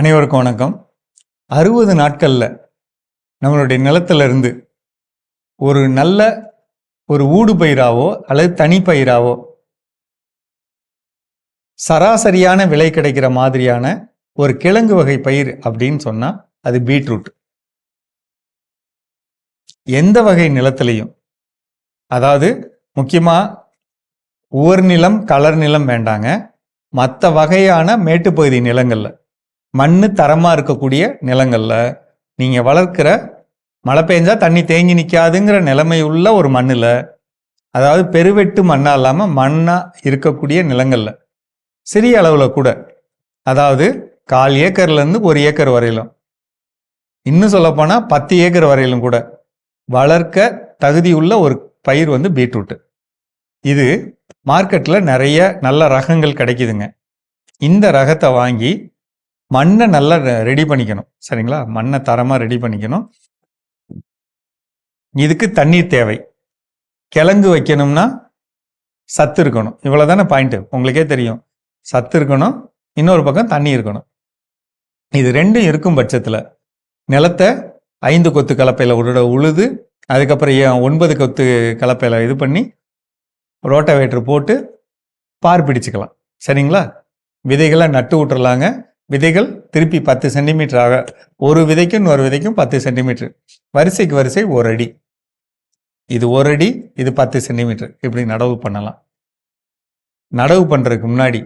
அனைவருக்கும் வணக்கம். அறுபது நாட்களில் நம்மளுடைய நிலத்திலிருந்து ஒரு நல்ல ஒரு ஊடு பயிராவோ அல்லது தனிப்பயிராவோ சராசரியான விலை கிடைக்கிற மாதிரியான ஒரு கிழங்கு வகை பயிர் அப்படின்னு சொன்னால் அது பீட்ரூட். எந்த வகை நிலத்திலையும் அதாவது முக்கியமாக உவர் நிலம் கலர் நிலம் வேண்டாங்க. மற்ற வகையான மேட்டுப்பகுதி நிலங்களில் மண் தரமாக இருக்கக்கூடிய நிலங்களில் நீங்கள் வளர்க்கிற மழை பெஞ்சா தண்ணி தேங்கி நிற்காதுங்கிற நிலைமை உள்ள ஒரு மண்ணில் அதாவது பெருவெட்டு மண்ணாக இல்லாமல் மண்ணாக இருக்கக்கூடிய நிலங்கள்ல சிறிய அளவில் கூட அதாவது கால் ஏக்கர்லேருந்து ஒரு ஏக்கர் வரையிலும் இன்னும் சொல்லப்போனால் பத்து ஏக்கர் வரையிலும் கூட வளர்க்க தகுதியுள்ள ஒரு பயிர் வந்து பீட்ரூட்டு. இது மார்க்கெட்டில் நிறைய நல்ல ரகங்கள் கிடைக்குதுங்க. இந்த ரகத்தை வாங்கி மண்ணை நல்லா ரெடி பண்ணிக்கணும். சரிங்களா? மண்ணை தரமாக ரெடி பண்ணிக்கணும். இதுக்கு தண்ணீர் தேவை. கிழங்கு வைக்கணும்னா சத்து இருக்கணும். இவ்வளோ தானே பாயிண்ட்டு உங்களுக்கே தெரியும். சத்து இருக்கணும். இன்னொரு பக்கம் தண்ணி இருக்கணும். இது ரெண்டும் இருக்கும் பட்சத்தில் நிலத்தை ஐந்து கொத்து கலப்பையில் உருட உழுது அதுக்கப்புறம் ஏன் ஒன்பது கொத்து கலப்பையில் இது பண்ணி ரோட்டவேட்டர் போட்டு பார் பிடிச்சிக்கலாம். சரிங்களா? விதைகளை நட்டு விட்டுறலாங்க. விதைகள் திருப்பி பத்து சென்டிமீட்டர் ஆக ஒரு விதைக்கும் இன்னொரு விதைக்கும் பத்து சென்டிமீட்டர் வரிசைக்கு வரிசை ஒரு அடி. இது ஒரு அடி இது பத்து சென்டிமீட்டர் இப்படி நடவு பண்ணலாம். நடவு பண்ணுறதுக்கு முன்னாடி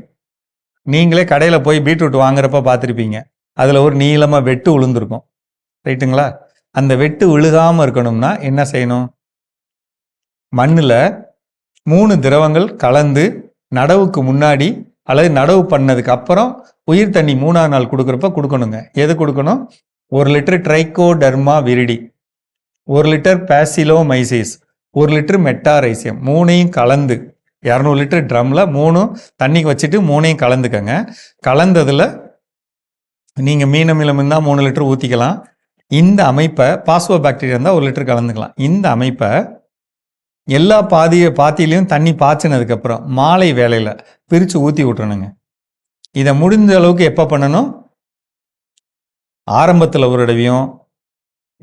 நீங்களே கடையில் போய் பீட்ரூட் வாங்குறப்ப பார்த்துருப்பீங்க. அதில் ஒரு நீளமாக வெட்டு விழுந்திருக்கும் ரைட்டுங்களா? அந்த வெட்டு விழுகாமல் இருக்கணும்னா என்ன செய்யணும்? மண்ணில் மூணு திரவங்கள் கலந்து நடவுக்கு முன்னாடி அல்லது நடவு பண்ணதுக்கு அப்புறம் உயிர் தண்ணி மூணாவது நாள் கொடுக்குறப்ப கொடுக்கணுங்க. எது கொடுக்கணும்? ஒரு லிட்டர் ட்ரைகோடர்மா விரிடி ஒரு லிட்டர் பேசிலோமைசிஸ் ஒரு லிட்டர் மெட்டாரைசியம் மூணையும் கலந்து இரநூறு லிட்டர் ட்ரம்ல மூணும் தண்ணிக்கு வச்சுட்டு மூணையும் கலந்துக்கங்க. கலந்ததில் நீங்கள் மீனமிலம் இருந்தால் மூணு லிட்டர் ஊற்றிக்கலாம் இந்த அமைப்பை பாஸ்வோ பாக்டீரியா இருந்தால் ஒரு லிட்டர் கலந்துக்கலாம். இந்த அமைப்பை எல்லா பாதிய பாத்தியிலையும் தண்ணி பாய்ச்சினதுக்கப்புறம் மாலை வேலையில் பிரித்து ஊற்றி விட்டுறணுங்க. இதை முடிஞ்ச அளவுக்கு எப்போ பண்ணணும்? ஆரம்பத்தில் ஒரு தடவையும்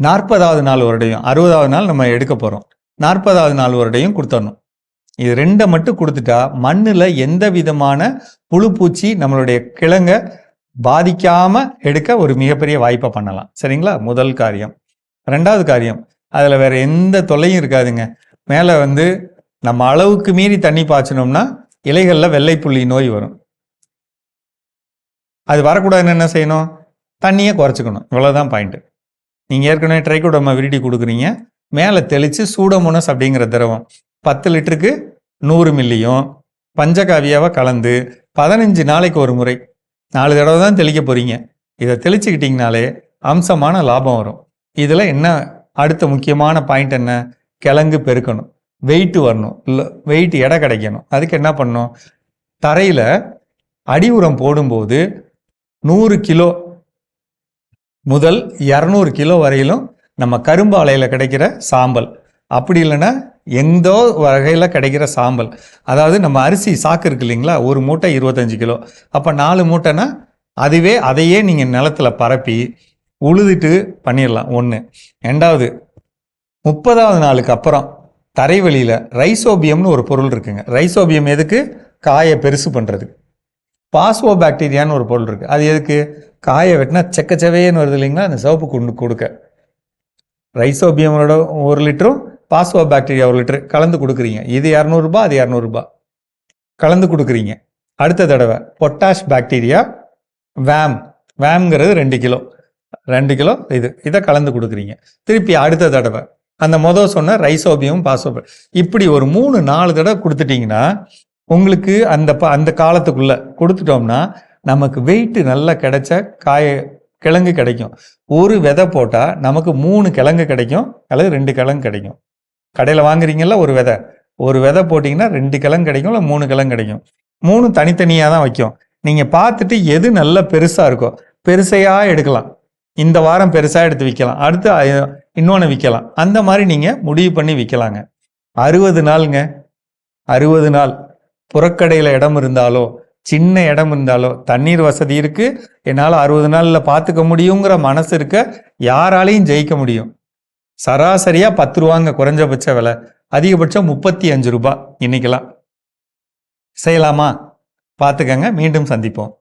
நாற்பதாவது நாள் ஒரு தடவையும் அறுபதாவது நாள் நம்ம எடுக்க போகிறோம் நாற்பதாவது நாள் ஒரு தடவையும் கொடுத்துடணும். இது ரெண்டை மட்டும் கொடுத்துட்டா மண்ணில் எந்த விதமான புழு பூச்சி நம்மளுடைய கிழங்க பாதிக்காமல் எடுக்க ஒரு மிகப்பெரிய வாய்ப்பை பண்ணலாம். சரிங்களா? முதல் காரியம். ரெண்டாவது காரியம். அதில் வேற எந்த தொல்லையும் இருக்காதுங்க. மேலே வந்து நம்ம அளவுக்கு மீறி தண்ணி பாய்ச்சினோம்னா இலைகளில் வெள்ளை புள்ளி நோய் வரும். அது வரக்கூடாதுன்னு என்ன செய்யணும்? தண்ணியை குறைச்சிக்கணும். இவ்வளோதான் பாயிண்ட்டு நீங்கள் ஏற்கனவே ட்ரைகோடோமா விரிடி கொடுக்குறீங்க. மேலே தெளித்து சூடோமோனஸ் அப்படிங்கிற திரவம் பத்து லிட்டருக்கு நூறு மில்லியும் பஞ்சகாவியாவை கலந்து பதினஞ்சு நாளைக்கு ஒரு முறை. நாலு தடவை தான் தெளிக்க போகிறீங்க இதை தெளிச்சுக்கிட்டிங்கனாலே அம்சமான லாபம் வரும். இதில் என்ன அடுத்த முக்கியமான பாயிண்ட் என்ன? கிழங்கு பெருக்கணும். வெயிட்டு வரணும். இல்லை வெயிட் எடை கிடைக்கணும். அதுக்கு என்ன பண்ணணும்? தரையில் அடி உரம் போடும்போது நூறு கிலோ முதல் இரநூறு கிலோ வரையிலும் நம்ம கரும்பு ஆலையில் கிடைக்கிற சாம்பல். அப்படி இல்லைன்னா எந்த வகையில் கிடைக்கிற சாம்பல்? அதாவது நம்ம அரிசி சாக்கு இருக்கு இல்லைங்களா? ஒரு மூட்டை இருபத்தஞ்சு கிலோ. அப்போ நாலு மூட்டைனா அதுவே அதையே நீங்கள் நிலத்துல பரப்பி உழுதுட்டு பண்ணிடலாம். ஒன்று ரெண்டாவது முப்பதாவது நாளுக்கு அப்புறம் தரைவெளியில் ரைசோபியம்னு ஒரு பொருள் இருக்குங்க. ரைசோபியம் எதுக்கு? காயை பெருசு பண்ணுறதுக்கு பாஸ்வோ பாக்டீரியான்னு ஒரு பொருள் இருக்குது அது எதுக்கு? காயை வெட்டினா செக்கச்சவையன்னு வருது இல்லைங்களா? அந்த சிவப்பு குண்டு கொடுக்க. ரைசோபியமோட ஒரு லிட்டரும் பாஸ்வோ பாக்டீரியா ஒரு லிட்டர் கலந்து கொடுக்குறீங்க. இது இரநூறுபா அது இரநூறுபா. கலந்து கொடுக்குறீங்க. அடுத்த தடவை பொட்டாஷ் பாக்டீரியா வேம். வேம்ங்கிறது ரெண்டு கிலோ. ரெண்டு கிலோ இது. இதை கலந்து கொடுக்குறீங்க. திருப்பி அடுத்த தடவை அந்த மொதல் சொன்ன ரைசோபியம் பாசோபியம் இப்படி ஒரு மூணு நாலு தடவை கொடுத்துட்டிங்கன்னா உங்களுக்கு அந்த ப அந்த காலத்துக்குள்ளே கொடுத்துட்டோம்னா நமக்கு வெயிட்டு நல்லா கிடைச்ச காய கிழங்கு கிடைக்கும். ஒரு விதை போட்டால் நமக்கு மூணு கிழங்கு கிடைக்கும் அல்லது ரெண்டு கிழங்கு கிடைக்கும். கடையில் வாங்குறீங்கல்ல ஒரு விதை. ஒரு விதை போட்டிங்கன்னா ரெண்டு கிழங்கு கிடைக்கும் இல்லை மூணு கிழங்கு கிடைக்கும். மூணு தனித்தனியாக தான் வைக்கும். நீங்கள் பார்த்துட்டு எது நல்ல பெருசாக இருக்கோ பெருசையாக எடுக்கலாம். இந்த வாரம் பெருசாக எடுத்து விற்கலாம் அடுத்து இன்னொன்று விற்கலாம் அந்த மாதிரி நீங்கள் முடிவு பண்ணி விற்கலாங்க அறுபது நாளுங்க. அறுபது நாள். புறக்கடையில் இடம் இருந்தாலோ சின்ன இடம் இருந்தாலோ தண்ணீர் வசதி இருக்கு. என்னால் அறுபது நாளில் பார்த்துக்க முடியுங்கிற மனசு இருக்க யாராலையும் ஜெயிக்க முடியும். சராசரியாக பத்து ரூபாங்க குறைஞ்சபட்ச விலை. அதிகபட்சம் முப்பத்தி அஞ்சு ரூபாய் இன்னைக்கெல்லாம். செய்யலாமா? பார்த்துக்கங்க மீண்டும் சந்திப்போம்.